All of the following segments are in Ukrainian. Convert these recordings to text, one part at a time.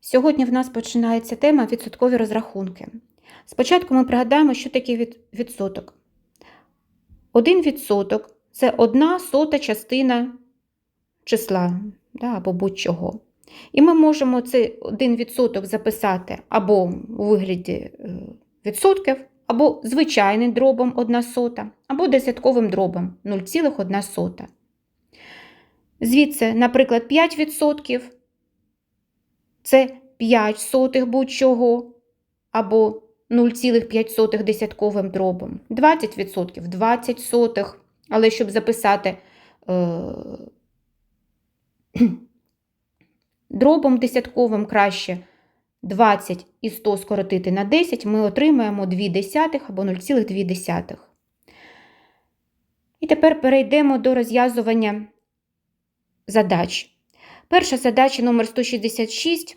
Сьогодні в нас починається тема відсоткові розрахунки. Спочатку ми пригадаємо, що таке відсоток. Один відсоток це одна сота частина числа да, або будь-чого. І ми можемо цей один відсоток записати або у вигляді е, відсотків, або звичайним дробом 1 сота, або десятковим дробом 0,1 сота. Звідси, наприклад, 5% це 5 сотих будь-чого, або 0,5 десятковим дробом. 20% 20 сотих. Але щоб записати е, дробом десятковим краще 20 і 100 скоротити на 10, ми отримаємо 2 десятих або 0,2. десятих. І тепер перейдемо до розв'язування задач. Перша задача номер 166.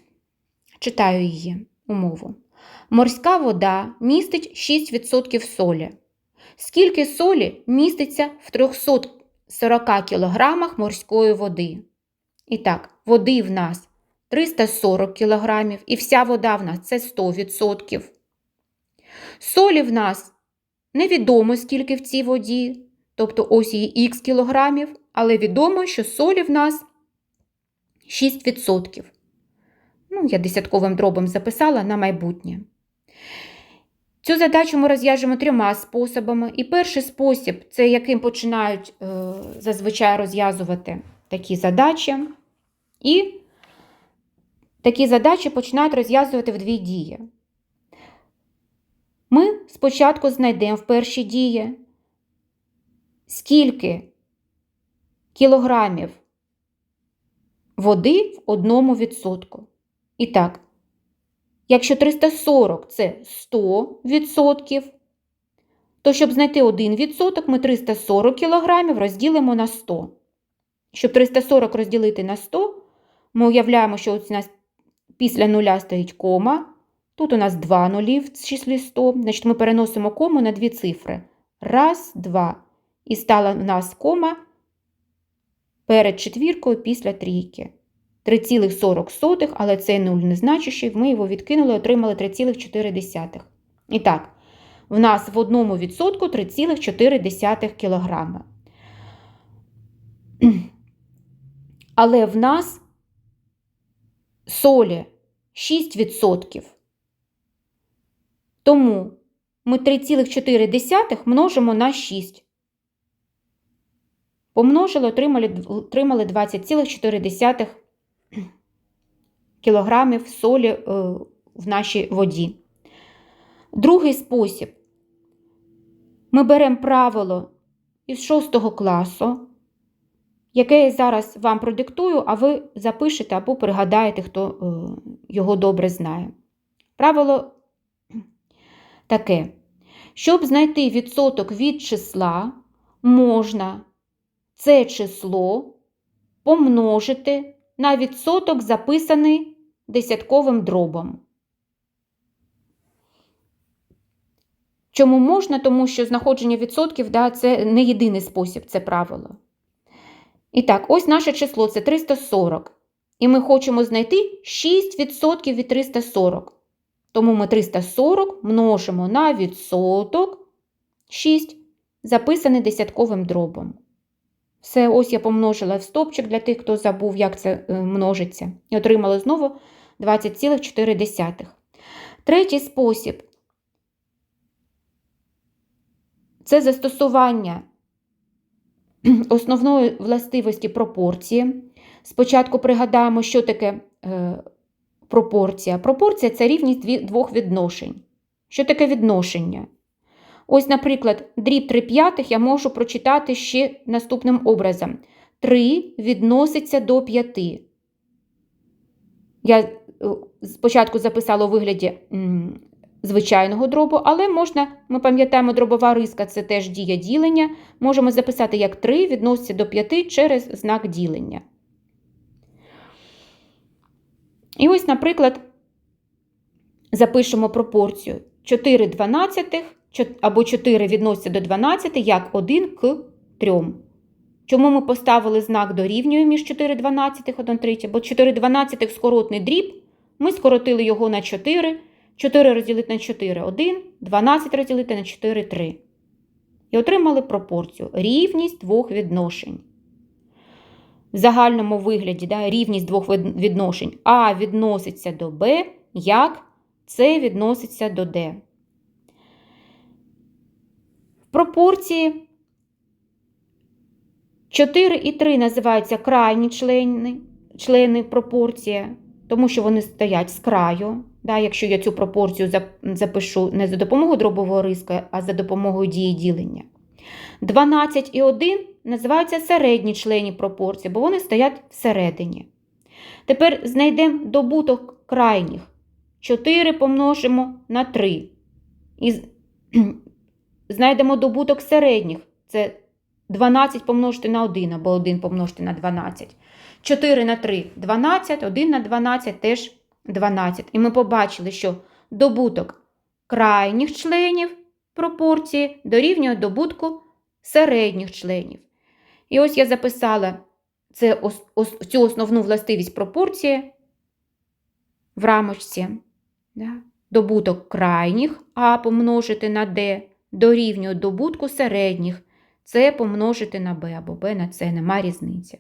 Читаю її умову. Морська вода містить 6% солі. Скільки солі міститься в 340 кг морської води? І так, води в нас 340 кг, і вся вода в нас це 100%. Солі в нас невідомо, скільки в цій воді, тобто ось її х кілограмів, але відомо, що солі в нас 6%. Ну, я десятковим дробом записала на майбутнє. Цю задачу ми розв'яжемо трьома способами. І перший спосіб це яким починають е, зазвичай розв'язувати такі задачі. І такі задачі починають розв'язувати в дві дії. Ми спочатку знайдемо в першій дії, скільки кілограмів води в одному відсотку. І так, якщо 340 це 100%, то щоб знайти 1%, ми 340 кг розділимо на 100. Щоб 340 розділити на 100, ми уявляємо, що у нас після нуля стоїть кома. Тут у нас два нулі в числі 100. Значить, ми переносимо кому на дві цифри. Раз, два. І стала в нас кома перед четвіркою після трійки. 3,40, але цей нуль незначущий, ми його відкинули, отримали 3,4. І так, в нас в одному відсотку 3,4 кг. Але в нас солі 6%. Тому ми 3,4 множимо на 6. Помножили, отримали, отримали 20,4 кілограмів солі е, в нашій воді. Другий спосіб. Ми беремо правило із 6 класу, яке я зараз вам продиктую, а ви запишете або пригадаєте, хто е, його добре знає. Правило таке. Щоб знайти відсоток від числа, можна це число помножити на відсоток, записаний десятковим дробом. Чому можна? Тому що знаходження відсотків да, це не єдиний спосіб, це правило. І так, ось наше число це 340. І ми хочемо знайти 6% від 340. Тому ми 340 множимо на відсоток 6, записаний десятковим дробом. Все, ось я помножила в стопчик для тих, хто забув, як це е, множиться. І отримала знову 20,4. Третій спосіб це застосування основної властивості пропорції. Спочатку пригадаємо, що таке е, пропорція. Пропорція це рівність двох відношень. Що таке відношення? Ось, наприклад, дріб 3 п'ятих я можу прочитати ще наступним образом. 3 відноситься до 5. Я е, спочатку записала у вигляді звичайного дробу, але можна, ми пам'ятаємо, дробова риска це теж дія ділення. Можемо записати, як 3 відноситься до 5 через знак ділення. І ось, наприклад, запишемо пропорцію 4 дванадцятих або 4 відноситься до 12 як 1 к 3. Чому ми поставили знак дорівнює між 4 дванадцятих 1 третє? Бо 4 дванадцятих скоротний дріб, ми скоротили його на 4, 4 розділити на 4 – 1, 12 розділити на 4 – 3. І отримали пропорцію рівність двох відношень. В загальному вигляді да, рівність двох відношень А відноситься до Б, як С відноситься до Д. Пропорції 4 і 3 називаються крайні члени, члени пропорції, тому що вони стоять з краю. Да, якщо я цю пропорцію запишу не за допомогою дробового риска, а за допомогою дії ділення. 12 і 1 називаються середні члені пропорції, бо вони стоять всередині. Тепер знайдемо добуток крайніх. 4 помножимо на 3. І знайдемо добуток середніх. Це 12 помножити на 1 або 1 помножити на 12. 4 на 3 – 12, 1 на 12 теж 12. І ми побачили, що добуток крайніх членів пропорції дорівнює добутку середніх членів. І ось я записала це, ос- ос- цю основну властивість пропорції в рамочці. Да? Добуток крайніх А помножити на Д дорівнює добутку середніх С помножити на Б або Б на С, нема різниці.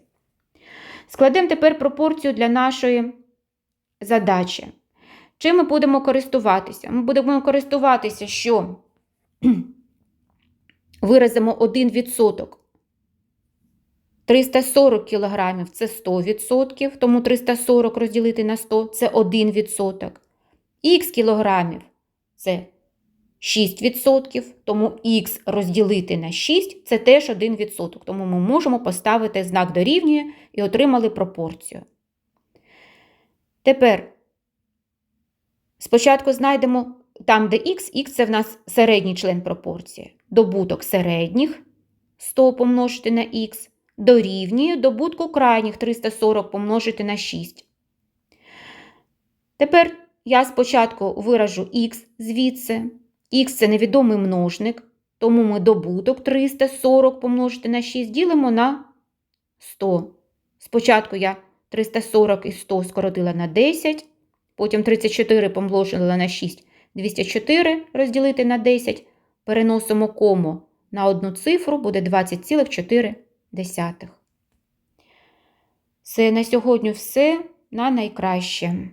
Складемо тепер пропорцію для нашої задачі. Чим ми будемо користуватися? Ми будемо користуватися, що виразимо 1%. 340 кг – це 100%, тому 340 розділити на 100 – це 1%. Х кілограмів – це 6%, тому х розділити на 6 – це теж 1%. Тому ми можемо поставити знак дорівнює і отримали пропорцію. Тепер спочатку знайдемо там, де х, х – це в нас середній член пропорції. Добуток середніх 100 помножити на х дорівнює добутку крайніх 340 помножити на 6. Тепер я спочатку виражу х звідси. Х – це невідомий множник, тому ми добуток 340 помножити на 6 ділимо на 100. Спочатку я 340 і 100 скоротила на 10, потім 34 помножила на 6, 204 розділити на 10, переносимо кому на одну цифру, буде 20,4. Все, на сьогодні все. На найкраще.